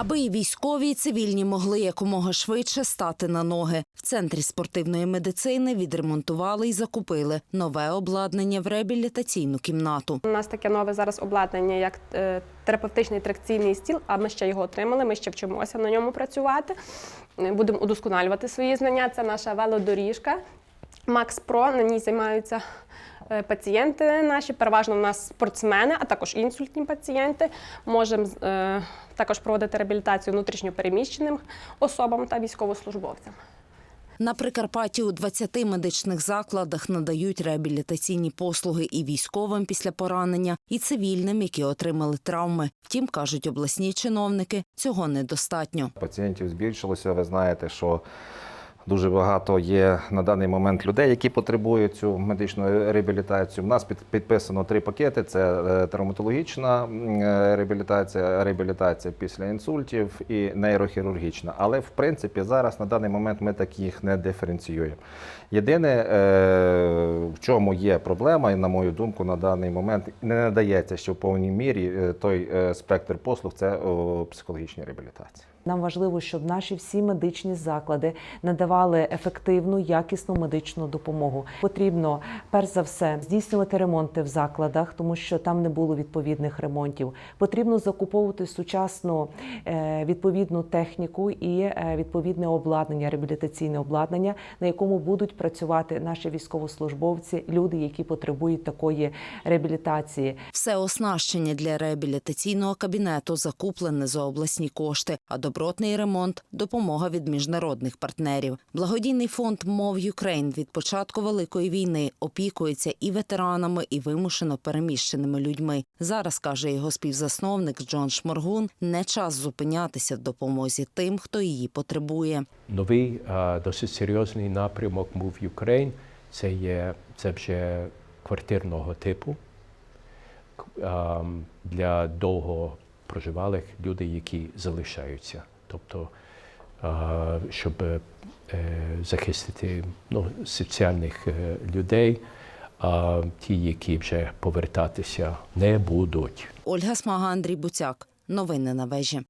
Аби і військові, і цивільні могли якомога швидше стати на ноги. В центрі спортивної медицини відремонтували і закупили нове обладнання в реабілітаційну кімнату. У нас таке нове зараз обладнання, як е, терапевтичний тракційний стіл, а ми ще його отримали, ми ще вчимося на ньому працювати. Будемо удосконалювати свої знання. Це наша велодоріжка Max Pro. На ній займаються пацієнти наші, переважно в нас спортсмени, а також інсультні пацієнти. Можемо е, також проводити реабілітацію внутрішньопереміщеним особам та військовослужбовцям. На Прикарпатті у 20 медичних закладах надають реабілітаційні послуги і військовим після поранення, і цивільним, які отримали травми. Втім, кажуть обласні чиновники, цього недостатньо. Пацієнтів збільшилося. Ви знаєте, що дуже багато є на даний момент людей, які потребують цю медичну реабілітацію. У нас під- підписано три пакети: це е, травматологічна е, реабілітація, реабілітація після інсультів і нейрохірургічна. Але в принципі зараз на даний момент ми так їх не диференціюємо. Єдине, е, в чому є проблема, і на мою думку, на даний момент не надається ще в повній мірі той спектр послуг це психологічні реабілітації. Нам важливо, щоб наші всі медичні заклади надавали ефективну, якісну медичну допомогу. Потрібно перш за все здійснювати ремонти в закладах, тому що там не було відповідних ремонтів. Потрібно закуповувати сучасну е, відповідну техніку і е, відповідне обладнання, реабілітаційне обладнання, на якому будуть працювати наші військовослужбовці, люди, які потребують такої реабілітації. Все оснащення для реабілітаційного кабінету закуплене за обласні кошти, а добротний ремонт допомога від міжнародних партнерів. Благодійний фонд Мов Юкрейн від початку великої війни опікується і ветеранами, і вимушено переміщеними людьми. Зараз каже його співзасновник Джон Шморгун: не час зупинятися в допомозі тим, хто її потребує. Новий досить серйозний напрямок Move Ukraine – це є це вже квартирного типу для довго проживалих людей, які залишаються. Тобто, щоб е, захистити ну, соціальних е, людей, а ті, які вже повертатися не будуть. Ольга Смага, Андрій Буцяк. Новини на вежі.